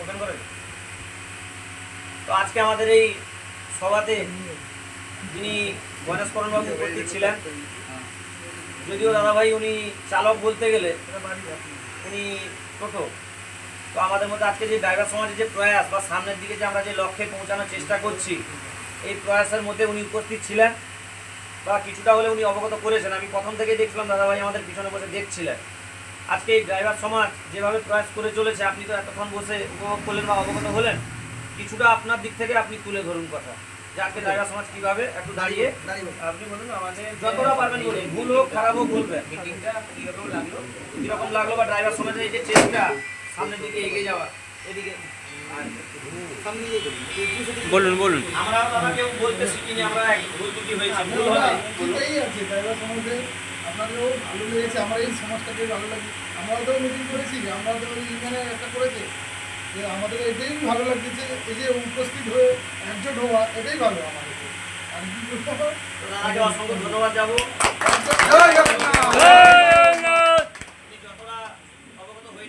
Open করে তো আজকে আমাদের এই সভাতে যিনি যদিও দাদাভাই উনি চালক বলতে গেলে উনি টোটো তো আমাদের মধ্যে আজকে যে ড্রাইভার সমাজের যে প্রয়াস বা সামনের দিকে যে আমরা যে লক্ষ্যে পৌঁছানোর চেষ্টা করছি, এই প্রয়াসের মধ্যে উনি উপস্থিত ছিলেন। বা কিছুটা হলে উনি অবগত করেছেন। আমি প্রথম থেকেই দেখছিলাম দাদাভাই আমাদের পিছনে বসে দেখছিলেন। আজকে এই ড্রাইভার সমাজ যেভাবে প্রয়াস করে চলেছে আপনি তো এতক্ষণ বসে উপভোগ করলেন বা অবগত হলেন কিছুটা আপনার দিক থেকে আপনি তুলে ধরুন কথা। যে আজকে ড্রাইভার সমাজ কীভাবে একটু দাঁড়িয়ে আপনি বলুন আমাদের যতটা পারবেন বলুন। ভুল হোক খারাপ হোক বলবেন। মিটিংটা কীরকম লাগল? কীরকম লাগল বা ড্রাইভার সমাজের এই যে চেষ্টা সামনের দিকে এগিয়ে যাওয়া এদিকে বলুন বলুন। আমরা দাদা কেউ বলতে শিখিনি আমরা ভুল ত্রুটি হয়েছে ভুল হবে এটাই আছে ড্রাইভার সমাজে আপনাদেরও ভালো লেগেছে আমার এই সমাজটাকে ভালো লাগে আমরাও তো মিটিং করেছি আমরা তো ইউনিয়নে একটা করেছে। যে আমাদের এটাই ভালো লাগছে এই যে উপস্থিত হয়ে একজোট হওয়া এটাই ভালো আমাদের। আর কি অসংখ্য ধন্যবাদ যাব